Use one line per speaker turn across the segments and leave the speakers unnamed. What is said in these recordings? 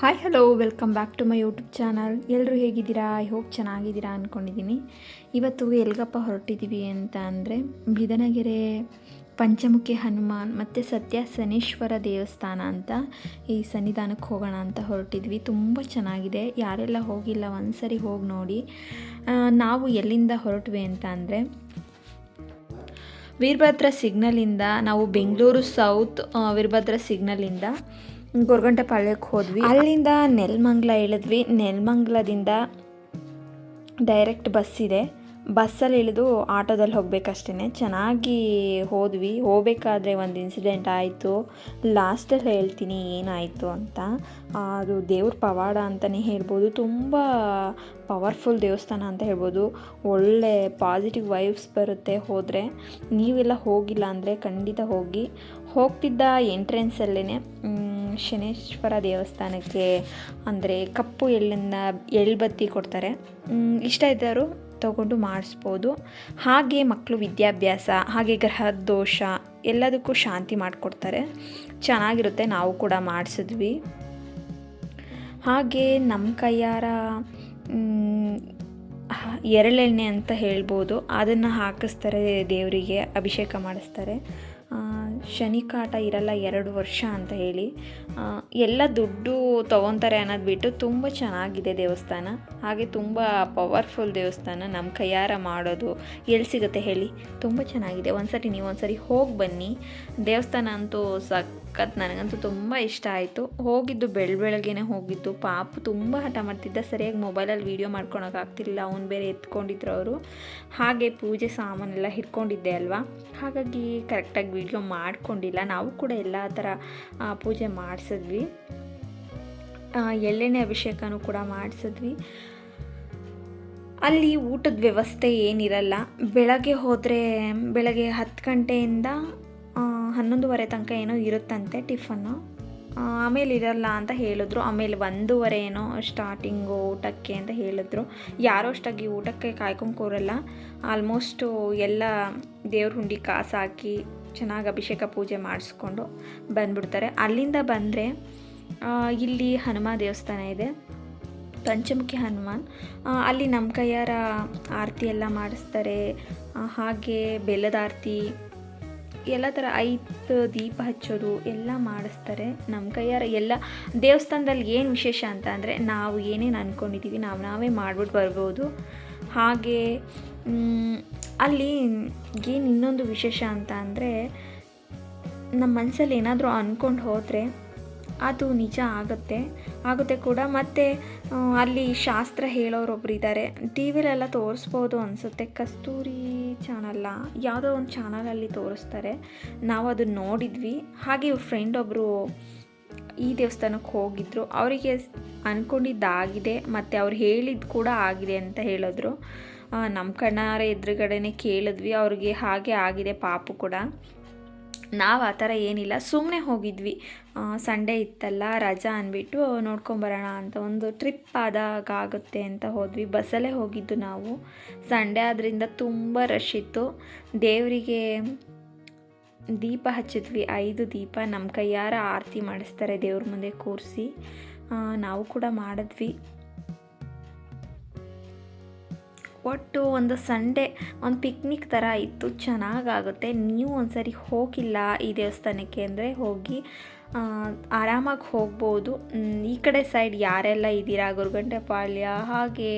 Hi hello welcome back to my YouTube channel ಎಲ್ಲರೂ ಹೇಗಿದ್ದೀರಾ? I hope ಚೆನ್ನಾಗಿದ್ದೀರಾ ಅಂದ್ಕೊಂಡಿದ್ದೀನಿ ಇವತ್ತು ಎಲ್ಗಪ್ಪ ಹೊರಟಿದ್ದೀವಿ ಅಂತ ಅಂದರೆ ಬಿದನಗೆರೆ ಪಂಚಮುಖಿ ಹನುಮಾನ್ ಮತ್ತು ಸತ್ಯ ಶನೀಶ್ವರ ದೇವಸ್ಥಾನ ಅಂತ ಈ ಸನ್ನಿಧಾನಕ್ಕೆ ಹೋಗೋಣ ಅಂತ ಹೊರಟಿದ್ವಿ. ತುಂಬ ಚೆನ್ನಾಗಿದೆ. ಯಾರೆಲ್ಲ ಹೋಗಿಲ್ಲ ಒಂದು ಸರಿ ಹೋಗಿ ನೋಡಿ. ನಾವು ಎಲ್ಲಿಂದ ಹೊರಟ್ವಿ ಅಂತ ಅಂದರೆ ವೀರಭದ್ರ ಸಿಗ್ನಲಿಂದ ನಾವು ಬೆಂಗಳೂರು ಸೌತ್ ವೀರಭದ್ರ ಸಿಗ್ನಲಿಂದ ಗೊರಗಂಟೆಪಾಳ್ಯಕ್ಕೆ ಹೋದ್ವಿ. ಅಲ್ಲಿಂದ ನೆಲ್ಮಂಗ್ಲ ಇಳಿದ್ವಿ. ನೆಲ್ಮಂಗ್ಲದಿಂದ ಡೈರೆಕ್ಟ್ ಬಸ್ ಇದೆ. ಬಸ್ಸಲ್ಲಿ ಇಳಿದು ಆಟೋದಲ್ಲಿ ಹೋಗಬೇಕಷ್ಟೇ ಚೆನ್ನಾಗಿ ಹೋದ್ವಿ. ಹೋಗಬೇಕಾದ್ರೆ ಒಂದು ಇನ್ಸಿಡೆಂಟ್ ಆಯಿತು. ಲಾಸ್ಟಲ್ಲಿ ಹೇಳ್ತೀನಿ ಏನಾಯಿತು ಅಂತ. ಅದು ದೇವ್ರ ಪವಾಡ ಅಂತಲೇ ಹೇಳ್ಬೋದು. ತುಂಬ ಪವರ್ಫುಲ್ ದೇವಸ್ಥಾನ ಅಂತ ಹೇಳ್ಬೋದು. ಒಳ್ಳೆ ಪಾಸಿಟಿವ್ ವೈಬ್ಸ್ ಬರುತ್ತೆ ಹೋದರೆ. ನೀವೆಲ್ಲ ಹೋಗಿಲ್ಲ ಅಂದರೆ ಖಂಡಿತ ಹೋಗಿ. ಹೋಗ್ತಿದ್ದ ಎಂಟ್ರೆನ್ಸಲ್ಲೇ ಶನೇಶ್ವರ ದೇವಸ್ಥಾನಕ್ಕೆ ಅಂದರೆ ಕಪ್ಪು ಎಳ್ಳಿಂದ ಎಳ್ಬತ್ತಿ ಕೊಡ್ತಾರೆ. ಇಷ್ಟ ಇದ್ದವರು ತಗೊಂಡು ಮಾಡಿಸ್ಬೋದು. ಹಾಗೆ ಮಕ್ಕಳು ವಿದ್ಯಾಭ್ಯಾಸ, ಹಾಗೆ ಗ್ರಹ ದೋಷ ಎಲ್ಲದಕ್ಕೂ ಶಾಂತಿ ಮಾಡಿಕೊಡ್ತಾರೆ. ಚೆನ್ನಾಗಿರುತ್ತೆ, ನಾವು ಕೂಡ ಮಾಡಿಸಿದ್ವಿ. ಹಾಗೆ ನಮ್ಮ ಕೈಯಾರ ಎರಳೆಣ್ಣೆ ಅಂತ ಹೇಳ್ಬೋದು. ಅದನ್ನು ಹಾಕಿಸ್ತಾರೆ ದೇವರಿಗೆ, ಅಭಿಷೇಕ ಮಾಡಿಸ್ತಾರೆ. ಶನಿ ಕಾಟ ಇರಲ್ಲ ಎರಡು ವರ್ಷ ಅಂತ ಹೇಳಿ ಎಲ್ಲ ದುಡ್ಡು ತೊಗೊತಾರೆ ಅನ್ನೋದು ಬಿಟ್ಟು ತುಂಬ ಚೆನ್ನಾಗಿದೆ ದೇವಸ್ಥಾನ. ಹಾಗೆ ತುಂಬ ಪವರ್ಫುಲ್ ದೇವಸ್ಥಾನ ನಮ್ಮ ಕೈಯಾರ ಮಾಡೋದು ಎಲ್ಲಿ ಸಿಗುತ್ತೆ ಹೇಳಿ. ತುಂಬ ಚೆನ್ನಾಗಿದೆ. ಒಂದ್ಸರಿ ನೀವು ಒಂದ್ಸರಿ ಹೋಗಿ ಬನ್ನಿ. ದೇವಸ್ಥಾನ ಅಂತೂ ಸಖತ್ ನನಗಂತೂ ತುಂಬ ಇಷ್ಟ ಆಯಿತು. ಹೋಗಿದ್ದು ಬೆಳ ಬೆಳಗ್ಗೆನೆ ಹೋಗಿದ್ದು. ಪಾಪು ತುಂಬ ಹಠ ಮಾಡ್ತಿದ್ದ. ಸರಿಯಾಗಿ ಮೊಬೈಲಲ್ಲಿ ವೀಡಿಯೋ ಮಾಡ್ಕೊಳಕ್ಕಾಗ್ತಿಲ್ಲ ಅವ್ನು ಬೇರೆ ಎತ್ಕೊಂಡಿದ್ರು ಅವರು. ಹಾಗೆ ಪೂಜೆ ಸಾಮಾನೆಲ್ಲ ಹಿಡ್ಕೊಂಡಿದ್ದೆ ಅಲ್ವಾ? ಹಾಗಾಗಿ ಕರೆಕ್ಟಾಗಿ ವೀಡಿಯೋ ಮಾಡ್ಕೊಂಡಿಲ್ಲ. ನಾವು ಕೂಡ ಎಲ್ಲ ಥರ ಪೂಜೆ ಮಾಡಿಸಿದ್ವಿ. ಎಳ್ಳೆಣ್ಣೆ ಅಭಿಷೇಕನೂ ಕೂಡ ಮಾಡಿಸಿದ್ವಿ. ಅಲ್ಲಿ ಊಟದ ವ್ಯವಸ್ಥೆ ಏನಿರಲ್ಲ. ಬೆಳಗ್ಗೆ ಹೋದರೆ, ಬೆಳಗ್ಗೆ ಹತ್ತು ಗಂಟೆಯಿಂದ ಹನ್ನೊಂದುವರೆ ತನಕ ಏನೋ ಇರುತ್ತಂತೆ ಟಿಫನ್ನು. ಆಮೇಲೆ ಇರಲ್ಲ ಅಂತ ಹೇಳಿದ್ರು. ಆಮೇಲೆ ಒಂದೂವರೆ ಏನೋ ಸ್ಟಾರ್ಟಿಂಗು ಊಟಕ್ಕೆ ಅಂತ ಹೇಳಿದ್ರು. ಯಾರೋ ಅಷ್ಟಾಗಿ ಊಟಕ್ಕೆ ಕಾಯ್ಕೊಂಡು ಕೂರಲ್ಲ. ಆಲ್ಮೋಸ್ಟು ಎಲ್ಲ ದೇವ್ರ ಹುಂಡಿ ಕಾಸು ಹಾಕಿ ಚೆನ್ನಾಗಿ ಅಭಿಷೇಕ ಪೂಜೆ ಮಾಡಿಸ್ಕೊಂಡು ಬಂದ್ಬಿಡ್ತಾರೆ. ಅಲ್ಲಿಂದ ಬಂದರೆ ಇಲ್ಲಿ ಹನುಮ ದೇವಸ್ಥಾನ ಇದೆ. ಪಂಚಮುಖಿ ಹನುಮಾನ್. ಅಲ್ಲಿ ನಮ್ಮ ಕೈಯಾರ ಆರತಿ ಎಲ್ಲ ಮಾಡಿಸ್ತಾರೆ. ಹಾಗೆ ಬೆಲ್ಲದ ಆರತಿ ಎಲ್ಲ ಥರ ಐದು ದೀಪ ಹಚ್ಚೋದು ಎಲ್ಲ ಮಾಡಿಸ್ತಾರೆ ನಮ್ಮ ಕೈಯಾರ. ಎಲ್ಲ ದೇವಸ್ಥಾನದಲ್ಲಿ ಏನು ವಿಶೇಷ ಅಂತ ಅಂದರೆ ನಾವು ಏನೇನು ಅಂದ್ಕೊಂಡಿದ್ದೀವಿ ನಾವು ನಾವೇ ಮಾಡ್ಬಿಟ್ಟು ಬರ್ಬೋದು. ಹಾಗೆ ಅಲ್ಲಿ ಏನು ಇನ್ನೊಂದು ವಿಶೇಷ ಅಂತ ಅಂದರೆ ನಮ್ಮ ಮನಸ್ಸಲ್ಲಿ ಏನಾದರೂ ಅಂದ್ಕೊಂಡು ಹೋದರೆ ಅದು ನಿಜ ಆಗುತ್ತೆ. ಆಗುತ್ತೆ ಕೂಡ. ಮತ್ತು ಅಲ್ಲಿ ಶಾಸ್ತ್ರ ಹೇಳೋರೊಬ್ರು ಇದ್ದಾರೆ ಟಿ ವಿಲೆಲ್ಲ ತೋರಿಸ್ಬೋದು ಅನಿಸುತ್ತೆ. ಕಸ್ತೂರಿ ಚಾನಲ್ಲ, ಯಾವುದೋ ಒಂದು ಚಾನಲಲ್ಲಿ ತೋರಿಸ್ತಾರೆ. ನಾವು ಅದನ್ನು ನೋಡಿದ್ವಿ. ಹಾಗೆ ಇವ್ರ ಫ್ರೆಂಡ್ ಒಬ್ಬರು ಈ ದೇವಸ್ಥಾನಕ್ಕೆ ಹೋಗಿದ್ರು. ಅವರಿಗೆ ಅಂದ್ಕೊಂಡಿದ್ದಾಗಿದೆ ಮತ್ತು ಅವ್ರು ಹೇಳಿದ್ದು ಕೂಡ ಆಗಿದೆ ಅಂತ ಹೇಳಿದ್ರು. ನಮ್ಮ ಕಣ್ಣಾರೆ ಎದುರುಗಡೆನೆ ಕೇಳಿದ್ವಿ. ಅವ್ರಿಗೆ ಹಾಗೆ ಆಗಿದೆ ಪಾಪು ಕೂಡ. ನಾವು ಆ ಥರ ಏನಿಲ್ಲ. ಸುಮ್ಮನೆ ಹೋಗಿದ್ವಿ. ಸಂಡೇ ಇತ್ತಲ್ಲ, ರಜಾ ಅಂದ್ಬಿಟ್ಟು ನೋಡ್ಕೊಂಬರೋಣ ಅಂತ ಒಂದು ಟ್ರಿಪ್ ಆದಾಗ ಆಗುತ್ತೆ ಅಂತ ಹೋದ್ವಿ. ಬಸ್ಸಲ್ಲೇ ಹೋಗಿದ್ದು ನಾವು. ಸಂಡೇ ಆದ್ದರಿಂದ ತುಂಬ ರಶ್ ಇತ್ತು. ದೇವರಿಗೆ ದೀಪ ಹಚ್ಚಿದ್ವಿ. ಐದು ದೀಪ. ನಮ್ಮ ಕೈಯಾರ ಆರತಿ ಮಾಡಿಸ್ತಾರೆ ದೇವ್ರ ಮುಂದೆ ಕೂರಿಸಿ. ನಾವು ಕೂಡ ಮಾಡಿದ್ವಿ. ಒಟ್ಟು ಒಂದು ಸಂಡೇ, ಒಂದು ಪಿಕ್ನಿಕ್ ಥರ ಇತ್ತು. ಚೆನ್ನಾಗಾಗುತ್ತೆ. ನೀವು ಒಂದ್ಸರಿ ಹೋಗಿಲ್ಲ ಈ ದೇವಸ್ಥಾನಕ್ಕೆ ಅಂದರೆ ಹೋಗಿ ಆರಾಮಾಗಿ ಹೋಗ್ಬೋದು. ಈ ಕಡೆ ಸೈಡ್ ಯಾರೆಲ್ಲ ಇದ್ದೀರಾ? ಗುರುಗಂಟೆಪಾಳ್ಯ ಹಾಗೆ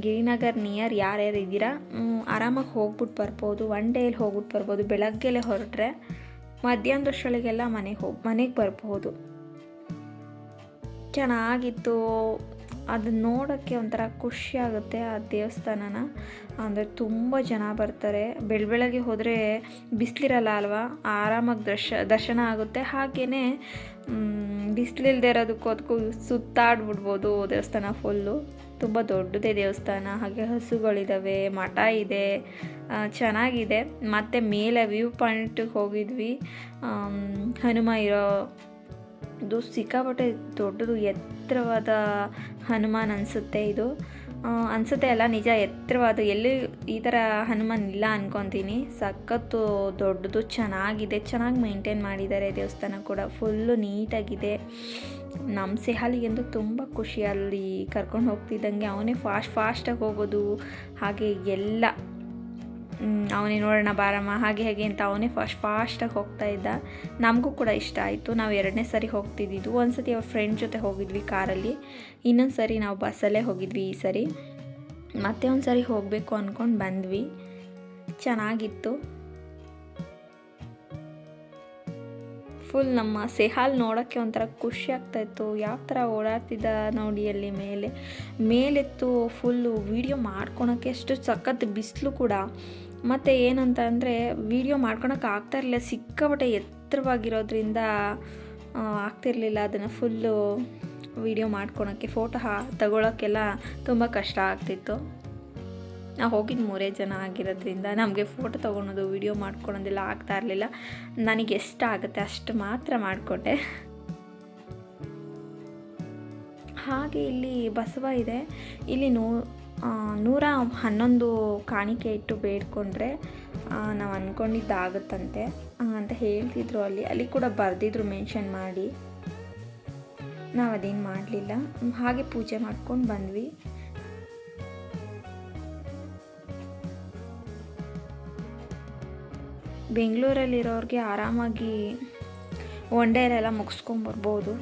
ಗಿರಿನಗರ್ ನಿಯರ್ ಯಾರ್ಯಾರು ಇದ್ದೀರಾ? ಆರಾಮಾಗಿ ಹೋಗ್ಬಿಟ್ಟು ಬರ್ಬೋದು. ಒನ್ ಡೇಲಿ ಹೋಗ್ಬಿಟ್ಟು ಬರ್ಬೋದು. ಬೆಳಗ್ಗೆಲೆ ಹೊರಟ್ರೆ ಮಧ್ಯಾಹ್ನದಷ್ಟೊಳಗೆಲ್ಲ ಮನೆಗೆ ಹೋಗಿ, ಮನೆಗೆ ಬರ್ಬೋದು. ಚೆನ್ನಾಗಿತ್ತು. ಅದನ್ನ ನೋಡೋಕ್ಕೆ ಒಂಥರ ಖುಷಿಯಾಗುತ್ತೆ ಆ ದೇವಸ್ಥಾನನ. ಅಂದರೆ ತುಂಬ ಜನ ಬರ್ತಾರೆ. ಬೆಳ ಬೆಳಗ್ಗೆ ಹೋದರೆ ಬಿಸಿಲಿರಲ್ಲ ಅಲ್ವಾ? ಆರಾಮಾಗಿ ದರ್ಶ, ದರ್ಶನ ಆಗುತ್ತೆ. ಹಾಗೇ ಬಿಸಿಲಿಲ್ದೇ ಇರೋದಕ್ಕೂ ಅದಕ್ಕೂ ಸುತ್ತಾಡ್ಬಿಡ್ಬೋದು ದೇವಸ್ಥಾನ ಫುಲ್ಲು ತುಂಬ ದೊಡ್ಡದೇ ದೇವಸ್ಥಾನ. ಹಾಗೆ ಹಸುಗಳಿದ್ದಾವೆ ಮಠ ಇದೆ ಚೆನ್ನಾಗಿದೆ. ಮತ್ತು ಮೇಲೆ ವ್ಯೂ ಪಾಯಿಂಟಿಗೆ ಹೋಗಿದ್ವಿ. ಹನುಮ ಇರೋ ಇದು ಸಿಕ್ಕಾಪಟ್ಟೆ ದೊಡ್ಡದು, ಎತ್ತರವಾದ ಹನುಮಾನ್ ಅನಿಸುತ್ತೆ ಇದು. ಅನಿಸುತ್ತೆ ಅಲ್ಲ, ನಿಜ ಎತ್ತರವಾದ, ಎಲ್ಲಿ ಈ ಥರ ಹನುಮಾನ್ ಇಲ್ಲ ಅನ್ಕೊತೀನಿ. ಸಖತ್ತು ದೊಡ್ಡದು, ಚೆನ್ನಾಗಿದೆ, ಚೆನ್ನಾಗಿ ಮೇಂಟೈನ್ ಮಾಡಿದ್ದಾರೆ ದೇವಸ್ಥಾನ ಕೂಡ. ಫುಲ್ಲು ನೀಟಾಗಿದೆ. ನಮ್ಮ ಸೆಹಾಲಿಗೆಂದು ತುಂಬ ಖುಷಿ ಅಲ್ಲಿ ಕರ್ಕೊಂಡು ಹೋಗ್ತಿದ್ದಂಗೆ. ಅವನೇ ಫಾಸ್ಟ್ ಫಾಸ್ಟಾಗಿ ಹೋಗೋದು, ಹಾಗೆ ಎಲ್ಲ ಅವನೇ ನೋಡೋಣ ಬಾರಮ್ಮ. ಹಾಗೆ ಹೇಗೆ ಅಂತ ಅವನೇ ಫಾಸ್ಟ್ ಫಾಸ್ಟಾಗಿ ಹೋಗ್ತಾ ಇದ್ದ. ನಮಗೂ ಕೂಡ ಇಷ್ಟ ಆಯಿತು. ನಾವು ಎರಡನೇ ಸರಿ ಹೋಗ್ತಿದ್ದಿದ್ದು. ಒಂದು ಸತಿ ಅವ್ರ ಫ್ರೆಂಡ್ ಜೊತೆ ಹೋಗಿದ್ವಿ ಕಾರಲ್ಲಿ. ಇನ್ನೊಂದು ಸರಿ ನಾವು ಬಸ್ಸಲ್ಲೇ ಹೋಗಿದ್ವಿ ಈ ಸರಿ. ಮತ್ತೆ ಒಂದು ಸರಿ ಹೋಗಬೇಕು ಅಂದ್ಕೊಂಡು ಬಂದ್ವಿ. ಚೆನ್ನಾಗಿತ್ತು. ಫುಲ್ ನಮ್ಮ ಸೆಹಾಲ್ ನೋಡೋಕ್ಕೆ ಒಂಥರ ಖುಷಿ ಆಗ್ತಾಯಿತ್ತು ಯಾವ ಥರ ಓಡಾಡ್ತಿದ್ದ ನೋಡಿ ಅಲ್ಲಿ ಮೇಲೆ. ಮೇಲೆತ್ತು ಫುಲ್ಲು ವೀಡಿಯೋ ಮಾಡ್ಕೊಳಕ್ಕೆ ಎಷ್ಟು ಸಖತ್ ಬಿಸಿಲು ಕೂಡ. ಮತ್ತು ಏನಂತ ಅಂದರೆ ವೀಡಿಯೋ ಮಾಡ್ಕೊಳಕ್ಕೆ ಆಗ್ತಾ ಇರಲಿಲ್ಲ, ಸಿಕ್ಕಾಪಟ್ಟೆ ಎತ್ತರವಾಗಿರೋದ್ರಿಂದ ಆಗ್ತಿರಲಿಲ್ಲ ಅದನ್ನು ಫುಲ್ಲು ವೀಡಿಯೋ ಮಾಡ್ಕೊಳಕ್ಕೆ ಫೋಟೋ ಹಾ, ತಗೊಳಕ್ಕೆಲ್ಲ ತುಂಬ ಕಷ್ಟ ಆಗ್ತಿತ್ತು. ನಾವು ಹೋಗಿದ್ದ ಮೂರೇ ಜನ ಆಗಿರೋದ್ರಿಂದ ನಮಗೆ ಫೋಟೋ ತೊಗೊಳೋದು ವೀಡಿಯೋ ಮಾಡ್ಕೊಳೋದೆಲ್ಲ ಆಗ್ತಾ ಇರಲಿಲ್ಲ. ನನಗೆ ಎಷ್ಟು ಆಗುತ್ತೆ ಅಷ್ಟು ಮಾತ್ರ ಮಾಡಿಕೊಟ್ಟೆ. ಹಾಗೆ ಇಲ್ಲಿ ಬಸವ ಇದೆ. ಇಲ್ಲಿ ನೂ ನೂರ ಹನ್ನೊಂದು ಕಾಣಿಕೆ ಇಟ್ಟು ಬೇಡ್ಕೊಂಡ್ರೆ ನಾವು ಅಂದ್ಕೊಂಡಿದ್ದಾಗುತ್ತಂತೆ ಅಂತ ಹೇಳ್ತಿದ್ರು ಅಲ್ಲಿ. ಅಲ್ಲಿ ಕೂಡ ಬರೆದಿದ್ರು ಮೆನ್ಷನ್ ಮಾಡಿ. ನಾವು ಅದೇನು ಮಾಡಲಿಲ್ಲ. ಹಾಗೆ ಪೂಜೆ ಮಾಡ್ಕೊಂಡು ಬಂದ್ವಿ. ಬೆಂಗಳೂರಲ್ಲಿರೋರಿಗೆ ಆರಾಮಾಗಿ ಒನ್ ಡೇಲೆಲ್ಲ ಮುಗಿಸ್ಕೊಂಬರ್ಬೋದು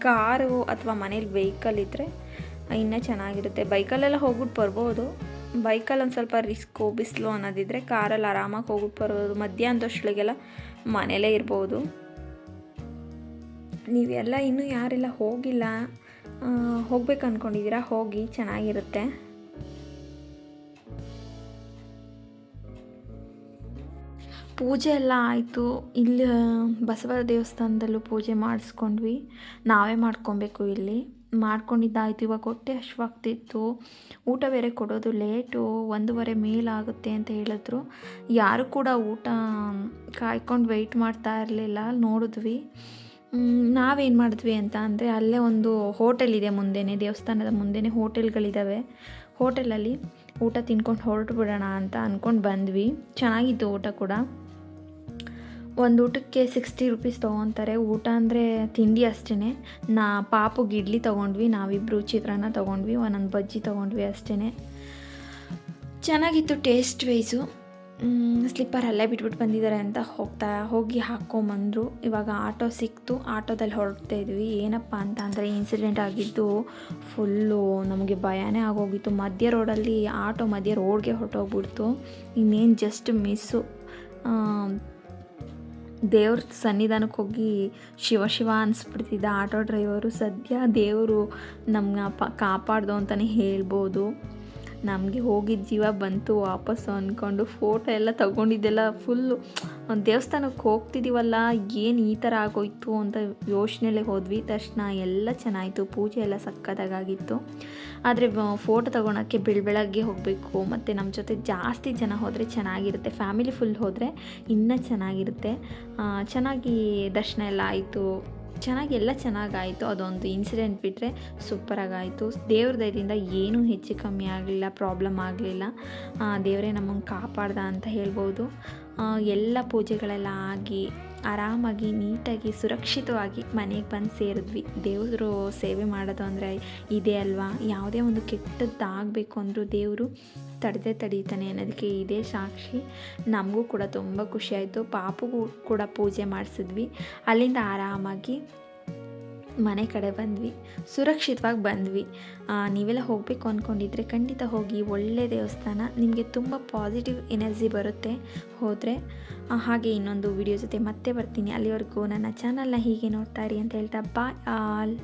ಕಾರು ಅಥವಾ ಮನೇಲಿ ವೆಹಿಕಲ್ ಇದ್ದರೆ ಇನ್ನೂ ಚೆನ್ನಾಗಿರುತ್ತೆ. ಬೈಕಲ್ಲೆಲ್ಲ ಹೋಗ್ಬಿಟ್ಟು ಬರ್ಬೋದು. ಬೈಕಲ್ಲಿ ಒಂದು ಸ್ವಲ್ಪ ರಿಸ್ಕು, ಬಿಸಿಲು ಅನ್ನೋದಿದ್ರೆ ಕಾರಲ್ಲಿ ಆರಾಮಾಗಿ ಹೋಗ್ಬಿಟ್ಟು ಬರ್ಬೋದು ಮಧ್ಯಾಹ್ನದಷ್ಟೊಳಗೆಲ್ಲ ಮನೇಲೇ ಇರ್ಬೋದು. ನೀವೆಲ್ಲ ಇನ್ನೂ ಯಾರೆಲ್ಲ ಹೋಗಿಲ್ಲ ಹೋಗ್ಬೇಕು ಅಂದ್ಕೊಂಡಿದ್ದೀರಾ ಹೋಗಿ, ಚೆನ್ನಾಗಿರುತ್ತೆ. ಪೂಜೆ ಎಲ್ಲ ಆಯಿತು. ಇಲ್ಲಿ ಬಸವ ದೇವಸ್ಥಾನದಲ್ಲೂ ಪೂಜೆ ಮಾಡಿಸ್ಕೊಂಡ್ವಿ. ನಾವೇ ಮಾಡ್ಕೊಬೇಕು ಇಲ್ಲಿ. ಮಾಡ್ಕೊಂಡಿದ್ದಾಯಿತು. ಇವಾಗ ಹೊಟ್ಟೆ ಹಶ್ವಾಗ್ತಿತ್ತು ಊಟ ಬೇರೆ ಕೊಡೋದು ಲೇಟು. ಒಂದೂವರೆ ಮೇಲಾಗುತ್ತೆ ಅಂತ ಹೇಳಿದ್ರು. ಯಾರು ಕೂಡ ಊಟ ಕಾಯ್ಕೊಂಡು ವೆಯ್ಟ್ ಮಾಡ್ತಾ ಇರಲಿಲ್ಲ. ನೋಡಿದ್ವಿ. ನಾವೇನು ಮಾಡಿದ್ವಿ ಅಂತ ಅಂದರೆ ಅಲ್ಲೇ ಒಂದು ಹೋಟೆಲ್ ಇದೆ ಮುಂದೆನೇ, ದೇವಸ್ಥಾನದ ಮುಂದೆನೇ ಹೋಟೆಲ್ಗಳಿದ್ದಾವೆ ಹೋಟೆಲಲ್ಲಿ ಊಟ ತಿನ್ಕೊಂಡು ಹೊರಟು ಬಿಡೋಣ ಅಂತ ಅಂದ್ಕೊಂಡು ಬಂದ್ವಿ. ಚೆನ್ನಾಗಿತ್ತು ಊಟ ಕೂಡ. ಒಂದು ಊಟಕ್ಕೆ ಸಿಕ್ಸ್ಟಿ ರುಪೀಸ್ ತೊಗೊತಾರೆ. ಊಟ ಅಂದರೆ ತಿಂಡಿ ಅಷ್ಟೇ ನಾ ಪಾಪುಗೆ ಇಡ್ಲಿ ತೊಗೊಂಡ್ವಿ ನಾವಿಬ್ಬರು ಚಿತ್ರಾನ್ನ ತೊಗೊಂಡ್ವಿ, ಒಂದೊಂದು ಬಜ್ಜಿ ತೊಗೊಂಡ್ವಿ ಅಷ್ಟೇ ಚೆನ್ನಾಗಿತ್ತು ಟೇಸ್ಟ್ ವೈಸು ಸ್ಲಿಪ್ಪರ್ ಅಲ್ಲೇ ಬಿಟ್ಬಿಟ್ಟು ಬಂದಿದ್ದಾರೆ ಅಂತ ಹೋಗ್ತಾ, ಹೋಗಿ ಹಾಕ್ಕೊಂಬಂದರು ಇವಾಗ ಆಟೋ ಸಿಕ್ತು. ಆಟೋದಲ್ಲಿ ಹೊರಡ್ತಾ ಇದ್ವಿ. ಏನಪ್ಪ ಅಂತ ಅಂದರೆ ಇನ್ಸಿಡೆಂಟ್ ಆಗಿದ್ದು ಫುಲ್ಲು ನಮಗೆ ಭಯನೇ ಆಗೋಗಿತ್ತು. ಮಧ್ಯ ರೋಡಲ್ಲಿ ಆಟೋ ಮಧ್ಯ ರೋಡ್ಗೆ ಹೊರಟೋಗ್ಬಿಡ್ತು. ಇನ್ನೇನು ಜಸ್ಟ್ ಮಿಸ್ಸು ದೇವ್ರ ಸನ್ನಿಧಾನಕ್ಕೆ ಹೋಗಿ ಶಿವ ಶಿವ ಅನಿಸ್ಬಿಡ್ತಿದ್ದ ಆಟೋ ಡ್ರೈವರು ಸದ್ಯ ದೇವರು ನಮ್ಮನ್ನ ಪ ಕಾಪಾಡ್ದು ಅಂತಲೇ ಹೇಳ್ಬೋದು. ನಮಗೆ ಹೋಗಿದ್ದ ಜೀವ ಬಂತು ವಾಪಸ್ಸು ಅಂದ್ಕೊಂಡು ಫೋಟೋ ಎಲ್ಲ ತಗೊಂಡಿದ್ದೆಲ್ಲ ಫುಲ್ಲು ದೇವಸ್ಥಾನಕ್ಕೆ ಹೋಗ್ತಿದ್ದೀವಲ್ಲ ಏನು ಈ ಥರ ಆಗೋಯ್ತು ಅಂತ ಯೋಚನೆಯಲ್ಲೇ ಹೋದ್ವಿ. ತಕ್ಷಣ ಎಲ್ಲ ಚೆನ್ನಾಯಿತು, ಪೂಜೆ ಎಲ್ಲ ಸಕ್ಕತ್ತಾಗಿತ್ತು ಆದರೆ ಫೋಟೋ ತೊಗೊಳಕ್ಕೆ ಬೆಳಗ್ಗೆ ಹೋಗಬೇಕು, ಮತ್ತು ನಮ್ಮ ಜೊತೆ ಜಾಸ್ತಿ ಜನ ಹೋದರೆ ಚೆನ್ನಾಗಿರುತ್ತೆ ಫ್ಯಾಮಿಲಿ ಫುಲ್ ಹೋದರೆ ಇನ್ನೂ ಚೆನ್ನಾಗಿರುತ್ತೆ. ಚೆನ್ನಾಗಿ ದರ್ಶನ ಎಲ್ಲ ಆಯಿತು. ಚೆನ್ನಾಗಿ ಎಲ್ಲ ಚೆನ್ನಾಗಾಯಿತು. ಅದೊಂದು ಇನ್ಸಿಡೆಂಟ್ ಬಿಟ್ಟರೆ ಸೂಪರಾಗಾಯಿತು. ದೇವ್ರ ದಯದಿಂದ ಏನೂ ಹೆಚ್ಚು ಕಮ್ಮಿ ಆಗಲಿಲ್ಲ ಪ್ರಾಬ್ಲಮ್ ಆಗಲಿಲ್ಲ. ದೇವರೇ ನಮ್ಮನ್ನು ಕಾಪಾಡ್ದ ಅಂತ ಹೇಳ್ಬೋದು. ಎಲ್ಲ ಪೂಜೆಗಳೆಲ್ಲ ಆಗಿ ಆರಾಮಾಗಿ, ನೀಟಾಗಿ, ಸುರಕ್ಷಿತವಾಗಿ ಮನೆಗೆ ಬಂದು ಸೇರಿದ್ವಿ. ದೇವರು ಸೇವೆ ಮಾಡೋದು ಅಂದರೆ ಇದೆ ಅಲ್ವಾ? ಯಾವುದೇ ಒಂದು ಕೆಟ್ಟದ್ದಾಗಬೇಕು ಅಂದರೂ ದೇವರು ತಡೆದೇ ತಡೀತಾನೆ ಅನ್ನೋದಕ್ಕೆ ಇದೇ ಸಾಕ್ಷಿ. ನಮಗೂ ಕೂಡ ತುಂಬ ಖುಷಿಯಾಯಿತು ಪಾಪಗೂ ಕೂಡ ಪೂಜೆ ಮಾಡಿಸಿದ್ವಿ. ಅಲ್ಲಿಂದ ಆರಾಮಾಗಿ ಮನೆ ಕಡೆ ಬಂದ್ವಿ. ಸುರಕ್ಷಿತವಾಗಿ ಬಂದ್ವಿ. ನೀವೆಲ್ಲ ಹೋಗಬೇಕು ಅಂದ್ಕೊಂಡಿದ್ರೆ ಖಂಡಿತ ಹೋಗಿ. ಒಳ್ಳೆಯ ದೇವಸ್ಥಾನ. ನಿಮಗೆ ತುಂಬ ಪಾಸಿಟಿವ್ ಎನರ್ಜಿ ಬರುತ್ತೆ. ಹೋದರೆ ಹಾಗೆ ಇನ್ನೊಂದು ವಿಡಿಯೋ ಜೊತೆ ಮತ್ತೆ ಬರ್ತೀನಿ. ಅಲ್ಲಿವರೆಗೂ ನನ್ನ ಚಾನಲ್ನ ಹೀಗೆ ನೋಡ್ತಾ ಇರಿ ಅಂತ ಹೇಳ್ತಾ ಬಾಯ್ ಆಲ್